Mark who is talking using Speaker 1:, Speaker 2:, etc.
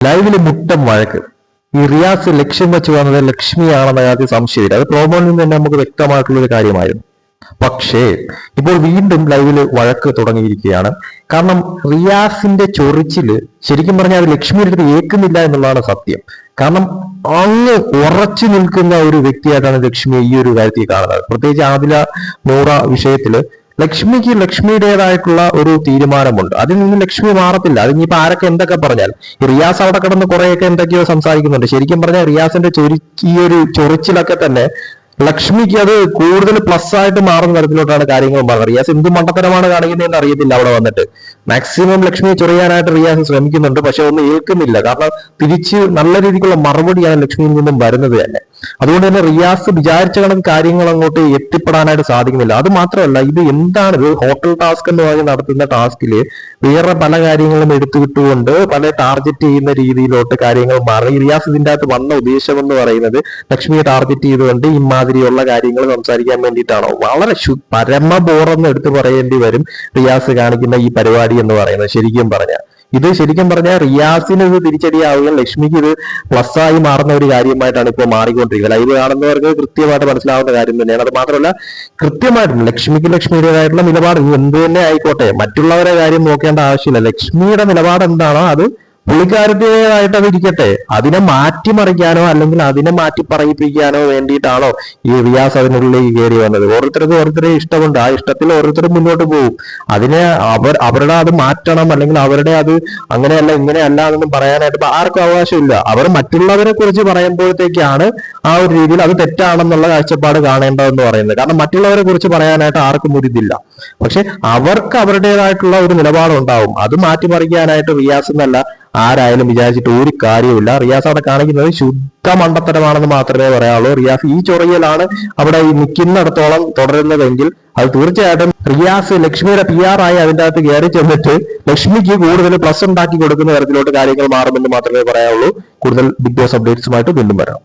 Speaker 1: ലൈവിൽ മുട്ടം വഴക്ക്. ഈ റിയാസ് ലക്ഷ്യം വെച്ച് വന്നത് ലക്ഷ്മിയാണെന്ന കാര്യത്തിൽ സംശയമില്ല. അത് പ്രോമോയിൽ നിന്ന് തന്നെ നമുക്ക് വ്യക്തമായിട്ടുള്ള ഒരു കാര്യമായിരുന്നു. പക്ഷേ ഇപ്പോൾ വീണ്ടും ലൈവിൽ വഴക്ക് തുടങ്ങിയിരിക്കുകയാണ്. കാരണം റിയാസിന്റെ ചൊറിച്ചിൽ ശരിക്കും പറഞ്ഞാൽ അത് ലക്ഷ്മിയുടെ അടുത്ത് ഏക്കുന്നില്ല എന്നുള്ളതാണ് സത്യം. കാരണം അങ്ങ് ഉറച്ചു നിൽക്കുന്ന ഒരു വ്യക്തിയായിട്ടാണ് ലക്ഷ്മി ഈ ഒരു കാര്യത്തിൽ കാണുന്നത്. പ്രത്യേകിച്ച് ആദില നൂറ വിഷയത്തിൽ ലക്ഷ്മിക്ക് ലക്ഷ്മിയുടേതായിട്ടുള്ള ഒരു തീരുമാനമുണ്ട്. അതിൽ നിന്ന് ലക്ഷ്മി മാറത്തില്ല. അത് ഇനിയിപ്പോ ആരൊക്കെ എന്തൊക്കെ പറഞ്ഞാൽ റിയാസ് അവിടെ കിടന്ന് കുറെയൊക്കെ എന്തൊക്കെയോ സംസാരിക്കുന്നുണ്ട്. ശരിക്കും പറഞ്ഞാൽ റിയാസിന്റെ ചൊരി ഈ ഒരു ചൊറിച്ചിലൊക്കെ തന്നെ ലക്ഷ്മിക്ക് അത് കൂടുതൽ പ്ലസ് ആയിട്ട് മാറുന്ന തരത്തിലോട്ടാണ് കാര്യങ്ങൾ മാറുന്നത്. റിയാസ് എന്ത് മണ്ടത്തരമാണ് കാണിക്കുന്നതെന്ന് അറിയത്തില്ല അവിടെ വന്നിട്ട്. മാക്സിമം ലക്ഷ്മിയെ ചൊറിയാനായിട്ട് റിയാസ് ശ്രമിക്കുന്നുണ്ട്. പക്ഷെ ഒന്നും ഏൽക്കുന്നില്ല. കാരണം തിരിച്ച് നല്ല രീതിക്കുള്ള മറുപടിയാണ് ലക്ഷ്മിയിൽ നിന്നും വരുന്നത് തന്നെ. അതുകൊണ്ട് തന്നെ റിയാസ് വിചാരിച്ച കണക്ക് കാര്യങ്ങൾ അങ്ങോട്ട് എത്തിപ്പെടാനായിട്ട് സാധിക്കുന്നില്ല. അത് മാത്രമല്ല ഇത് എന്താണ് ഇത് ഹോട്ടൽ ടാസ്ക് എന്ന് പറഞ്ഞ് നടത്തുന്ന ടാസ്കിൽ വേറെ പല കാര്യങ്ങളും എടുത്തുവിട്ടുകൊണ്ട് പല ടാർഗറ്റ് ചെയ്യുന്ന രീതിയിലോട്ട് കാര്യങ്ങൾ മാറി. റിയാസ് ഇതിന്റെ അകത്ത് വന്ന ഉദ്ദേശം എന്ന് പറയുന്നത് ലക്ഷ്മിയെ ടാർഗറ്റ് ചെയ്തുകൊണ്ട് ഇമാതിരിയുള്ള കാര്യങ്ങൾ സംസാരിക്കാൻ വേണ്ടിയിട്ടാണോ? വളരെ പരമ ബോറെന്ന് എടുത്തു പറയേണ്ടി വരും റിയാസ് കാണിക്കുന്ന ഈ പരിപാടി എന്ന് പറയുന്നത് ശരിക്കും പറഞ്ഞാൽ. ഇത് ശരിക്കും പറഞ്ഞാൽ റിയാസിന് ഇത് തിരിച്ചടിയാവുകയും ലക്ഷ്മിക്ക് ഇത് പ്ലസ് ആയി മാറുന്ന ഒരു കാര്യമായിട്ടാണ് ഇപ്പോൾ മാറിക്കൊണ്ടിരിക്കുന്നത്. ലൈവ് കാണുന്നവർക്ക് കൃത്യമായിട്ട് മനസ്സിലാവുന്ന കാര്യം തന്നെയാണ്. അത് മാത്രമല്ല കൃത്യമായിട്ടും ലക്ഷ്മിക്ക് ലക്ഷ്മിയുടേതായിട്ടുള്ള നിലപാട് എന്ത് തന്നെ ആയിക്കോട്ടെ മറ്റുള്ളവരെ കാര്യം നോക്കേണ്ട ആവശ്യമില്ല. ലക്ഷ്മിയുടെ നിലപാട് എന്താണോ അത് പുള്ളിക്കാരുടേതായിട്ട് അത് ഇരിക്കട്ടെ അതിനെ മാറ്റിമറിക്കാനോ അല്ലെങ്കിൽ അതിനെ മാറ്റി പറയിപ്പിക്കാനോ വേണ്ടിയിട്ടാണോ ഈ റിയാസ് അതിനുള്ളിൽ കയറി വന്നത്. ഓരോരുത്തർക്ക് ഓരോരുത്തരെ ഇഷ്ടമുണ്ട്. ആ ഇഷ്ടത്തിൽ ഓരോരുത്തരും മുന്നോട്ട് പോകും. അതിനെ അവർ അവരുടെ അത് മാറ്റണം അല്ലെങ്കിൽ അവരുടെ അത് അങ്ങനെയല്ല ഇങ്ങനെയല്ല എന്നൊന്നും പറയാനായിട്ട് ആർക്കും അവകാശമില്ല. അവർ മറ്റുള്ളവരെ കുറിച്ച് പറയുമ്പോഴത്തേക്കാണ് ആ ഒരു രീതിയിൽ അത് തെറ്റാണെന്നുള്ള കാഴ്ചപ്പാട് കാണേണ്ടതെന്ന് പറയുന്നത്. കാരണം മറ്റുള്ളവരെ കുറിച്ച് പറയാനായിട്ട് ആർക്കും ഒരിതില്ല പക്ഷെ അവർക്ക് അവരുടേതായിട്ടുള്ള ഒരു നിലപാടുണ്ടാവും. അത് മാറ്റിമറിക്കാനായിട്ട് റിയാസ് എന്നല്ല ആരായാലും വിചാരിച്ചിട്ട് ഒരു കാര്യമില്ല റിയാസ് അവിടെ കാണിക്കുന്നത് ശുദ്ധ മണ്ടത്തരമാണെന്ന് മാത്രമേ പറയാവുള്ളൂ. റിയാസ് ഈ ചൊറിയലാണ് അവിടെ ഈ നിൽക്കുന്നിടത്തോളം തുടരുന്നതെങ്കിൽ അത് തീർച്ചയായിട്ടും റിയാസ് ലക്ഷ്മിയുടെ പി ആർ ആയി അതിന്റെ അകത്ത് കയറി ചെന്നിട്ട് ലക്ഷ്മിക്ക് കൂടുതൽ പ്ലസ് ഉണ്ടാക്കി കൊടുക്കുന്ന തരത്തിലോട്ട് കാര്യങ്ങൾ മാറുമെന്ന് മാത്രമേ പറയാവുള്ളൂ. കൂടുതൽ ബിഗ് ബോസ് അപ്ഡേറ്റ്സുമായിട്ട് വീണ്ടും വരാം.